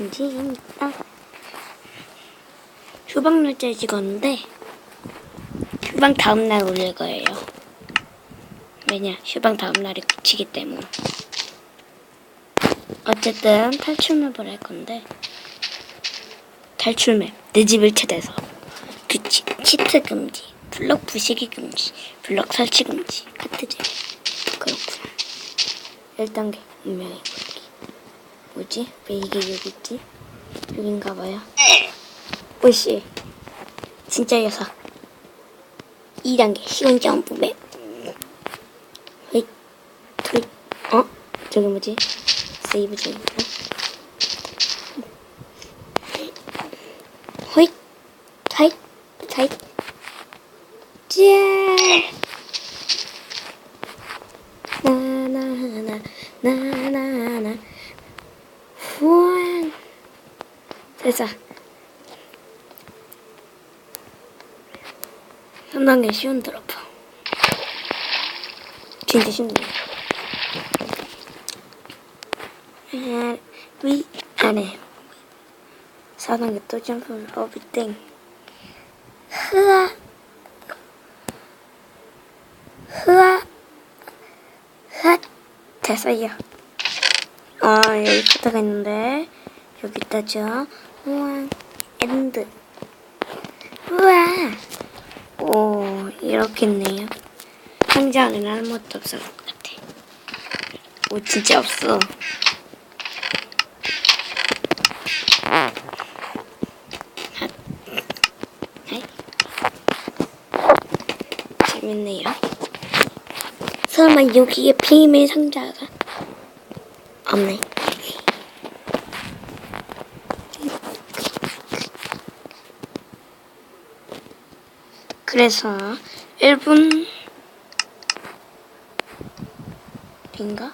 금지입니다. 휴방 날짜에 찍었는데 휴방 다음 날 올릴 거예요. 왜냐? 휴방 다음 날이 끝이기 때문에. 어쨌든 탈출맵을 할 건데 탈출맵 내 집을 찾아서 규칙 치트 금지 블럭 부시기 금지 블럭 설치 금지 카트제 그렇구나 1단계 운명의 고르기 뭐지? 왜 이게 여기 있지? 여긴가 봐요. 오씨. 진짜 녀석. 2단계 시온 점프맵. 휘, 트윗 어? 저기 뭐지? 세이브 중이구나. 호잇 타잇 타잇 짜 나나나 나나나 후안 됐어 3단계 쉬운 드로프 진짜 아, 위 안에 4단계 또 점프를 어비땡. 흐아. 흐아. 흐아. 됐어요 아 여기 카드가 있는데. 여기 있다죠. 우와 엔드. 우와. 오 이렇게 있네요. 상자 안에는 아무것도 없을 것 같아. 오 진짜 없어. 재밌네요. 설마 여기에 비밀 상자가 없네. 그래서 1분 인가?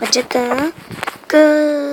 어쨌든 끝.